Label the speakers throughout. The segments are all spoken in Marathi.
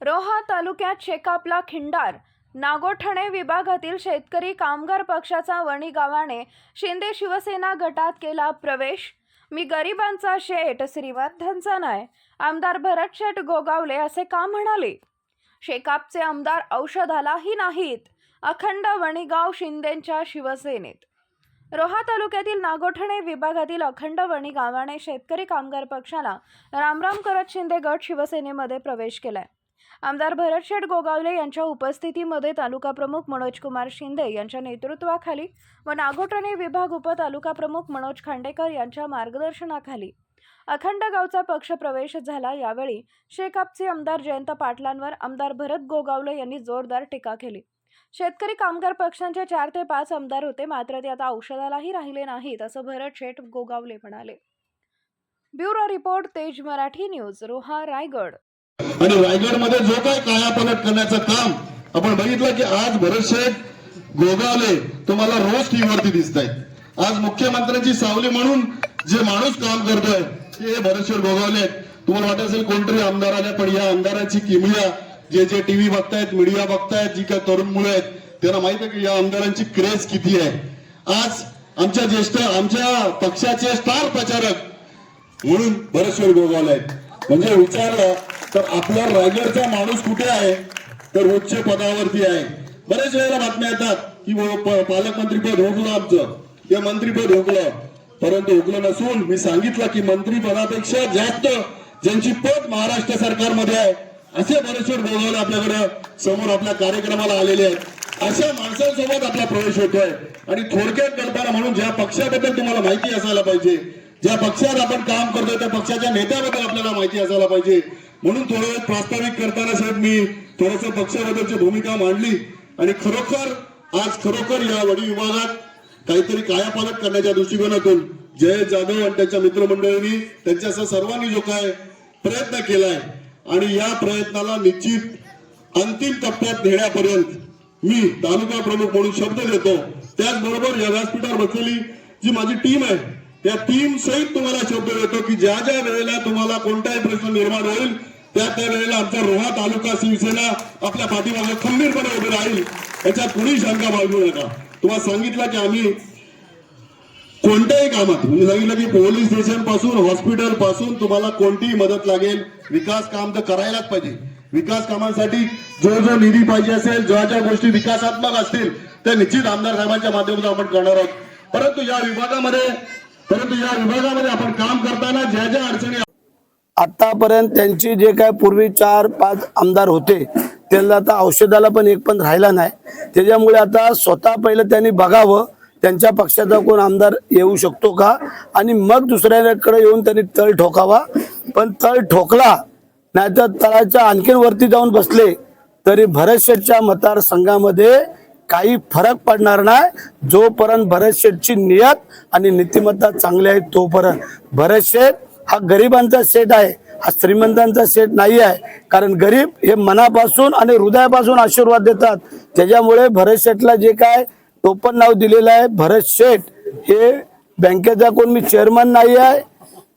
Speaker 1: रोहा तालुक्यात शेकापला खिंडार. नागोठणे विभागातील शेतकरी कामगार पक्षाचा वणी गावाने शिंदे शिवसेना गटात केला प्रवेश. मी गरिबांचा शेठ श्रीमंतांचा नाही आमदार भरत शेठ गोगावले असे का म्हणाले? शेकापचे आमदार औषधालाही नाहीत. अखंड वणीगाव शिंदेंच्या शिवसेनेत. रोहा तालुक्यातील नागोठणे विभागातील अखंड वणी गावाने शेतकरी कामगार पक्षाला रामराम करत शिंदे गट शिवसेनेमध्ये प्रवेश केलाय. आमदार भरत शेठ गोगावले यांच्या उपस्थितीमध्ये तालुका प्रमुख मनोज कुमार शिंदे यांच्या नेतृत्वाखाली व नागोठणे विभाग उपतालुका प्रमुख मनोज खांडेकर यांच्या मार्गदर्शनाखाली अखंड गावचा पक्ष प्रवेश झाला. यावेळी शेकापचे आमदार जयंत पाटलांवर आमदार भरत गोगावले यांनी जोरदार टीका केली. शेतकरी कामगार पक्षांचे चार ते पाच आमदार होते. मात्र ते आता औषधालाही राहिले नाहीत असं भरत शेठ गोगावले म्हणाले. ब्युरो रिपोर्ट तेज मराठी न्यूज रोहा रायगड.
Speaker 2: आणि रायगडमध्ये जो काय कायापलट करण्याचं काम आपण बघितलं की आज भरत शेठ गोगावले तुम्हाला रोज टीव्हीवरती दिसत आहेत आज मुख्यमंत्र्यांची सावली म्हणून जे माणूस काम करतोय ते हे भरत शेठ गोगावले आहेत. तुम्हाला वाटत असेल कोणतरी आमदार आले पण या आमदारांची किमया जे जे टीव्ही बघतायत मीडिया बघतायत जी काय तरुण मुलं आहेत त्यांना माहीत आहे की या आमदारांची क्रेज किती आहे. आज आमच्या ज्येष्ठ आमच्या पक्षाचे स्टार प्रचारक म्हणून बरेचसे गोगावले आहेत. म्हणजे विचारलं तर आपला रायगडचा माणूस कुठे आहे? तर उच्च पदावरती आहे. बऱ्याच वेळेला बातम्या येतात की पालकमंत्रीपद हुकलं आमचं. ते मंत्रीपद हुकलं परंतु हुकलं नसून मी सांगितलं की मंत्रीपदापेक्षा जास्त ज्यांची पद महाराष्ट्र सरकारमध्ये आहे असे बरेचवर बोलवले आपल्याकडे समोर आपल्या कार्यक्रमाला आलेले आहेत. अशा माणसांसोबत आपला प्रवेश होतोय. आणि थोडक्यात कल्पना म्हणून ज्या पक्षाबद्दल तुम्हाला माहिती असायला पाहिजे ज्या पक्षात आपण काम करतोय त्या पक्षाच्या नेत्याबद्दल आपल्याला माहिती असायला पाहिजे. म्हणून थोडं प्रास्ताविक करताना साहेब मी थोडस पक्षाबद्दलची भूमिका मांडली आणि खरोखर आज खरोखर या वडी विभागात काहीतरी कायापालट करण्याच्या दृष्टिकोनातून जय जाधव आणि त्यांच्या मित्रमंडळींनी त्यांच्यासह सर्वांनी जो काय प्रयत्न केलाय आणि या प्रयत्नाला निश्चित अंतिम टप्प्यात नेण्यापर्यंत मी तालुका प्रमुख म्हणून शब्द देतो. त्याचबरोबर या व्यासपीठावर बसलेली जी माझी टीम आहे त्या टीम सहित तुम्हाला शब्द देतो की ज्या ज्या वेळेला तुम्हाला कोणताही प्रश्न निर्माण होईल त्या त्या वेळेला आमचा रोहा तालुका शिवसेना आपल्या पाठीमागे खंबीरपणे उभे राहील. याच्यात कुणी शंका बाळगू नका. तुम्हाला सांगितलं की आम्ही कोणत्याही कामात तुम्ही सांगितलं की पोलीस स्टेशनपासून हॉस्पिटलपासून तुम्हाला कोणतीही मदत लागेल. विकास काम तर करायलाच पाहिजे. विकास कामांसाठी जो जो निधी पाहिजे असेल ज्या ज्या गोष्टी विकासात्मक असतील त्या निश्चित आमदार साहेबांच्या माध्यमातून आपण करणार आहोत. परंतु या विभागामध्ये परंतु या विभागामध्ये आपण काम करताना ज्या ज्या अडचणी
Speaker 3: आतापर्यंत त्यांची जे काय पूर्वी चार पाच आमदार होते त्यांना आता औषधाला पण एक पण राहिला नाही. त्याच्यामुळे आता स्वतः पहिलं त्यांनी बघावं त्यांच्या पक्षाचा कोण आमदार येऊ शकतो का? आणि मग दुसऱ्याकडे येऊन त्यांनी तळ ठोकावा. पण तळ ठोकला नाहीतर तळाच्या आणखीन वरती जाऊन बसले तरी भरत शेठच्या मतदारसंघामध्ये काही फरक पडणार नाही. जोपर्यंत भरत शेठची नियत आणि नीतिमत्ता चांगली आहे तोपर्यंत. भरत शेठ हा गरिबांचा सेट आहे हा श्रीमंतांचा सेट नाही आहे. कारण गरीब हे मनापासून आणि हृदयापासून आशीर्वाद देतात. त्याच्यामुळे भरत शेठला जे काय टोपण नाव दिलेलं आहे भरत शेठ. हे बँकेचा कोण मी चेअरमन नाही आहे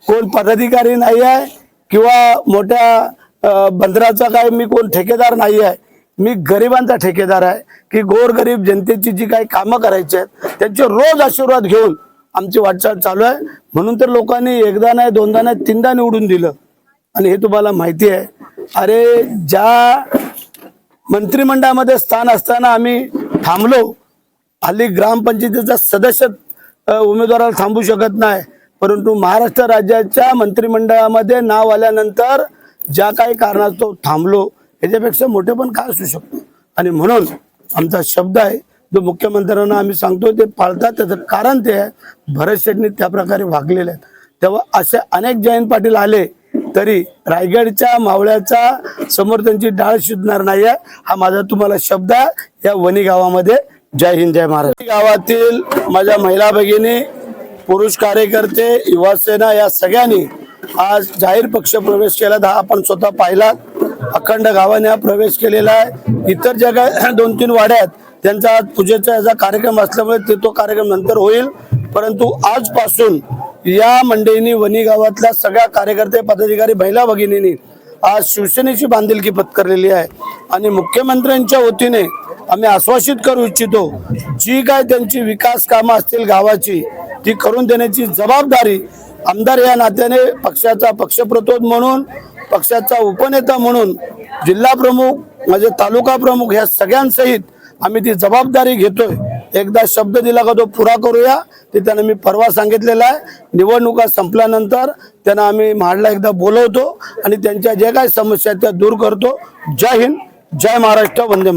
Speaker 3: कोण पदाधिकारी नाही आहे किंवा मोठ्या बंदराचा काय मी कोण ठेकेदार नाही आहे. मी गरिबांचा ठेकेदार आहे की गोरगरीब जनतेची जी काही कामं करायची आहेत त्यांचे रोज आशीर्वाद घेऊन आमची वाटचाल चालू आहे. म्हणून तर लोकांनी एकदा नाही दोनदा नाही तीनदा निवडून दिलं. आणि हे तुम्हाला माहिती आहे. अरे ज्या मंत्रिमंडळामध्ये स्थान असताना आम्ही थांबलो हल्ली ग्रामपंचायतीचा सदस्य उमेदवाराला थांबू शकत नाही. परंतु महाराष्ट्र राज्याच्या मंत्रिमंडळामध्ये नाव आल्यानंतर ज्या काही कारणास्तव थांबलो याच्यापेक्षा मोठे पण काय असू शकतो? आणि म्हणून आमचा शब्द आहे जो मुख्यमंत्र्यांना आम्ही सांगतो ते पाळतात. त्याचं कारण ते आहे भरत शेठनी त्या प्रकारे वागलेले आहेत. तेव्हा असे अनेक जयंत पाटील आले तरी रायगडच्या मावळ्याचा समोर त्यांची डाळ शिजणार नाही आहे हा माझा तुम्हाला शब्द आहे. या वणी गावामध्ये जय हिंद जय महाराज. गावातील माझ्या महिला भगिनी पुरुष कार्यकर्ते युवासेना या सगळ्यांनी आज जाहीर पक्ष प्रवेश केला. हा आपण स्वतः पाहिलात. अखंड गावाने हा प्रवेश केलेला आहे. इतर ज्या काय दोन तीन वाड्या आहेत त्यांचा आज पूजेचा याचा कार्यक्रम असल्यामुळे ते तो कार्यक्रम नंतर होईल. परंतु आजपासून या मंडळींनी वणी गावातल्या सगळ्या कार्यकर्ते पदाधिकारी महिला भगिनींनी आज शिवसेनेची बांधिलकी पत्करलेली आहे. आणि मुख्यमंत्र्यांच्या वतीने आम्ही आश्वासित करू इच्छितो जी काय त्यांची विकास कामं असतील गावाची ती करून देण्याची जबाबदारी आमदार या नात्याने पक्षाचा पक्षप्रतोद म्हणून पक्षाचा उपनेता म्हणून जिल्हा प्रमुख म्हणजे तालुका प्रमुख ह्या सगळ्यांसहित आम्ही ती जबाबदारी घेतोय. एकदा शब्द दिला का तो पुरा करूया. ते त्यांना मी परवा सांगितलेला आहे. निवडणुका संपल्यानंतर त्यांना आम्ही महाडला एकदा बोलवतो आणि त्यांच्या ज्या काही समस्या आहेत त्या दूर करतो. जय हिंद जय महाराष्ट्र वंदे